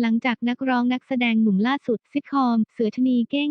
หลังจากนักร้องนักแสดงหนุ่มล่าสุด ซิทคอม เสือชนีเก้ง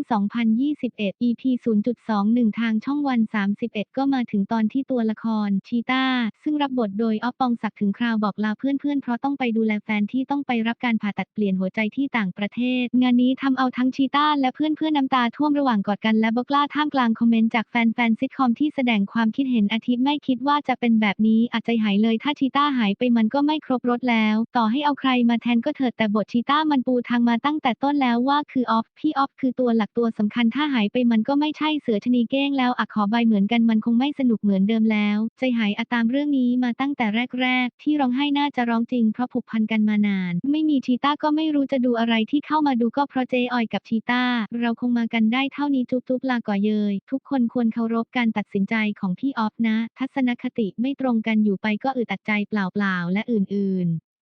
2021 EP 0.21 ทางช่องวัน 31 ก็มาถึงตอนที่ตัวละคร ชีตาซึ่งรับบทโดยออฟปองศักดิ์ถึงคราวบอกลาเพื่อนๆ เพราะต้องไปดูแลแฟนที่ต้องไปรับการผ่าตัดเปลี่ยนหัวใจที่ต่างประเทศ งานนี้ทำเอาทั้งชีตาและเพื่อนๆน้ำตาท่วมระหว่างกอดกันและบอกลาท่ามกลางคอมเมนต์จากแฟนๆซิทคอมที่แสดงความคิดเห็นอาทิตย์ไม่คิดว่าจะเป็นแบบนี้อาจใจหายเลยถ้าชีตาหายไปมันก็ไม่ครบรถแล้ว ต่อให้เอาใครมาแทนก็เถิดแต่บทชีต้ามันปูทางมาตั้งแต่ต้นแล้วว่าคือออฟ พี่ออฟคือตัวหลักตัวสำคัญถ้าหายไปมันก็ไม่ใช่เสือชนีเก้งแล้วอะขอใบเหมือนกันมันคงไม่สนุกเหมือนเดิมแล้ว ใจหายอะตามเรื่องนี้มาตั้งแต่แรกๆ ที่ร้องไห้น่าจะร้องจริงเพราะผูกพันกันมานาน ไม่มีชีต้าก็ไม่รู้จะดูอะไรที่เข้ามาดูก็เพราะเจออยกับชีต้า เราคงมากันได้เท่านี้จุ๊บๆลาก่อเยย ทุกคนควรเคารพการตัดสินใจของพี่ออฟนะ ทัศนคติไม่ตรงกันอยู่ไปก็อึดอัดใจเปล่าๆและอื่นๆ